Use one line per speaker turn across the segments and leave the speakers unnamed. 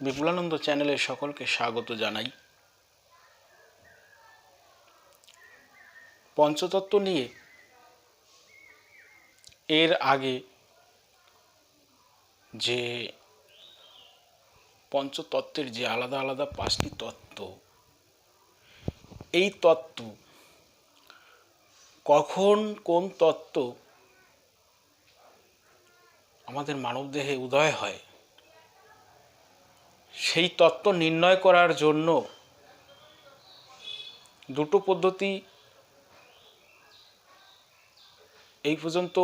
বিপুলানন্দ চ্যানেলে সকলকে স্বাগত জানাই। পঞ্চতত্ত্ব নিয়ে এর আগে যে পঞ্চতত্ত্বের যে আলাদা আলাদা পাঁচটি তত্ত্ব, এই তত্ত্ব কখন কোন তত্ত্ব আমাদের মানবদেহে উদয় হয় সেই তত্ত্ব নির্ণয় করার জন্য দুটো পদ্ধতি এই পর্যন্ত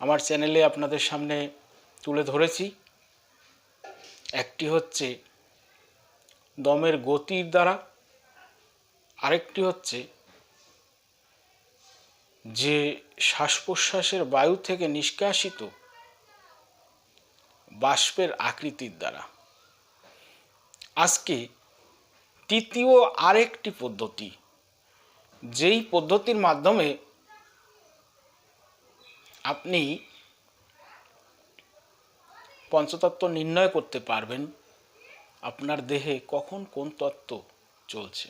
আমার চ্যানেলে আপনাদের সামনে তুলে ধরেছি। একটি হচ্ছে দমের গতির দ্বারা, আরেকটি হচ্ছে যে শ্বাস প্রশ্বাসের বায়ু থেকে নিষ্কাশিত বাষ্পের আকৃতির দ্বারা। আজকে তৃতীয় আরেকটি পদ্ধতি। যেই পদ্ধতির মাধ্যমে আপনি পঞ্চতত্ত্ব নির্ণয় করতে পারবেন আপনার দেহে কখন কোন তত্ত্ব চলছে।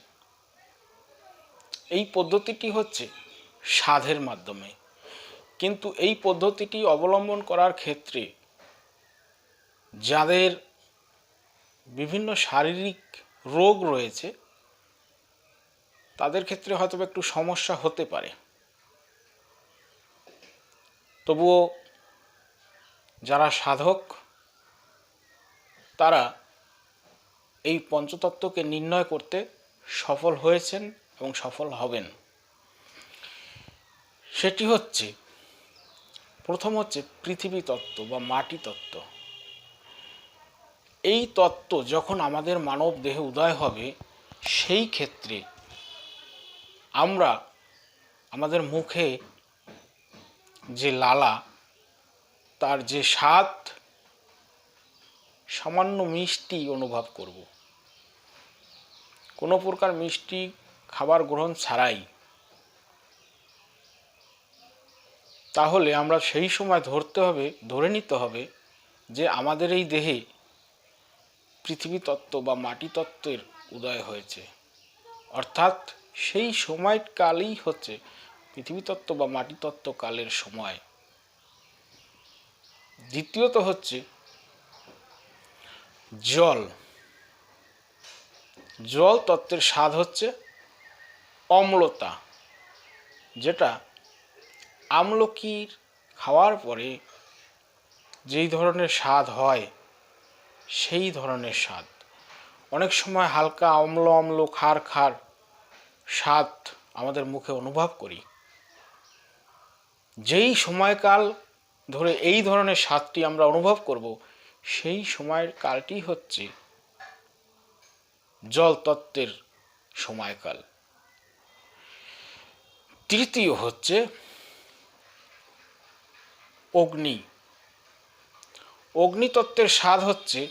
এই পদ্ধতিটি হচ্ছে সাধের মাধ্যমে। কিন্তু এই পদ্ধতিটি অবলম্বন করার ক্ষেত্রে যাদের বিভিন্ন শারীরিক রোগ রয়েছে, তাদের ক্ষেত্রে হয়তো একটু সমস্যা হতে পারে। তবুও যারা সাধক, তারা এই পঞ্চতত্ত্বকে নির্ণয় করতে সফল হয়েছেন এবং সফল হবেন। সেটি হচ্ছে, প্রথম হচ্ছে পৃথিবী তত্ত্ব বা মাটি তত্ত্ব এই তত্ত্ব যখন আমাদের মানব দেহে উদয় হবে, সেই ক্ষেত্রে আমরা আমাদের মুখে যে লালা, তার যে স্বাদ, সামান্য মিষ্টি অনুভব করব। কোনো প্রকার মিষ্টি খাবার গ্রহণ ছাড়াই। তাহলে আমরা সেই সময় ধরতে হবে, ধরে নিতে হবে যে আমাদের এই দেহে পৃথিবী তত্ত্ব বা মাটি তত্ত্বের উদয় হয়েছে। অর্থাৎ সেই সময়কালই হচ্ছে পৃথিবী তত্ত্ব বা মাটি কালের সময়। দ্বিতীয়ত হচ্ছে জল। জল তত্ত্বের স্বাদ হচ্ছে অম্লতা, যেটা আমলকির খাওয়ার পরে যেই ধরনের স্বাদ হয় সেই ধরনের স্বাদ। অনেক সময় হালকা অম্ল অম্ল খার খার স্বাদ আমাদের মুখে অনুভব করি। যেই সময়কাল ধরে এই ধরনের স্বাদটি আমরা অনুভব করব, সেই সময়ের কালটি হচ্ছে জল তত্ত্বের সময়কাল। তৃতীয় হচ্ছে অগ্নি। অগ্নিতত্ত্বের স্বাদ হচ্ছে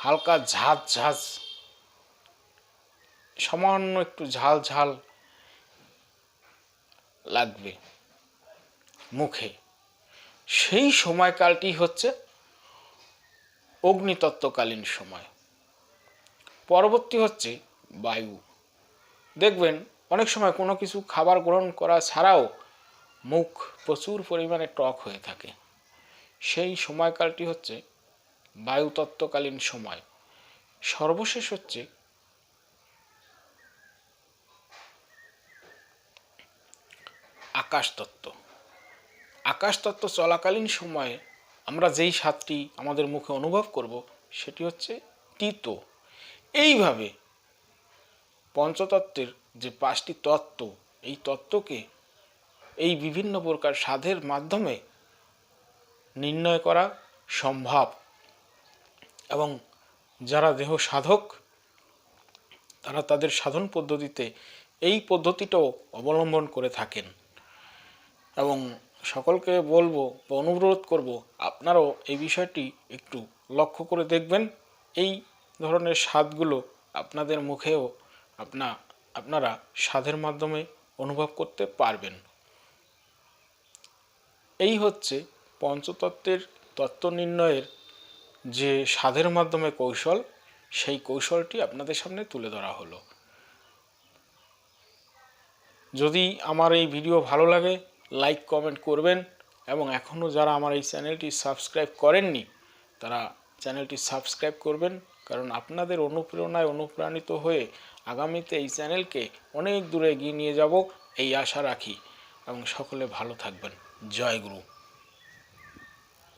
হালকা ঝাঁঝ ঝাঁঝ সামান্য একটু ঝাল ঝাল লাগবে মুখে। সেই সময়কালটি হচ্ছে অগ্নিতত্ত্বকালীন সময়। পরবর্তী হচ্ছে বায়ু। দেখবেন, অনেক সময় কোনো কিছু খাবার গ্রহণ করা ছাড়াও মুখ প্রচুর পরিমাণে টক হয়ে থাকে। সেই সময়কালটি হচ্ছে বায়ুতত্ত্বকালীন সময়। সর্বশেষ হচ্ছে আকাশতত্ত্ব। আকাশতত্ত্ব চলাকালীন সময়ে আমরা যেই স্বাদটি আমাদের মুখে অনুভব করব, সেটি হচ্ছে তিতো। এইভাবে পঞ্চতত্ত্বের যে পাঁচটি তত্ত্ব, এই তত্ত্বকে এই বিভিন্ন প্রকার স্বাদের মাধ্যমে নির্ণয় করা সম্ভব। এবং যারা দেহ সাধক, তারা তাদের সাধন পদ্ধতিতে এই পদ্ধতিটাও অবলম্বন করে থাকেন। এবং সকলকে বলব বা অনুরোধ করব, আপনারাও এই বিষয়টি একটু লক্ষ্য করে দেখবেন। এই ধরনের স্বাদগুলো আপনাদের মুখেও আপনা, আপনারা স্বাদের মাধ্যমে অনুভব করতে পারবেন। এই হচ্ছে পঞ্চতত্ত্বের তত্ত্ব নির্ণয়ের যে সাধের মাধ্যমে কৌশল, সেই কৌশলটি আপনাদের সামনে তুলে ধরা হলো। যদি আমার এই ভিডিও ভালো লাগে, লাইক, কমেন্ট করবেন এবং এখনও যারা আমার এই চ্যানেলটি সাবস্ক্রাইব করেননি, তারা চ্যানেলটি সাবস্ক্রাইব করবেন, কারণ আপনাদের অনুপ্রেরণায় অনুপ্রাণিত হয়ে আগামীতে এই চ্যানেলকে অনেক দূরে এগিয়ে নিয়ে যাব, এই আশা রাখি। এবং সকলে ভালো থাকবেন। জয় গুরু।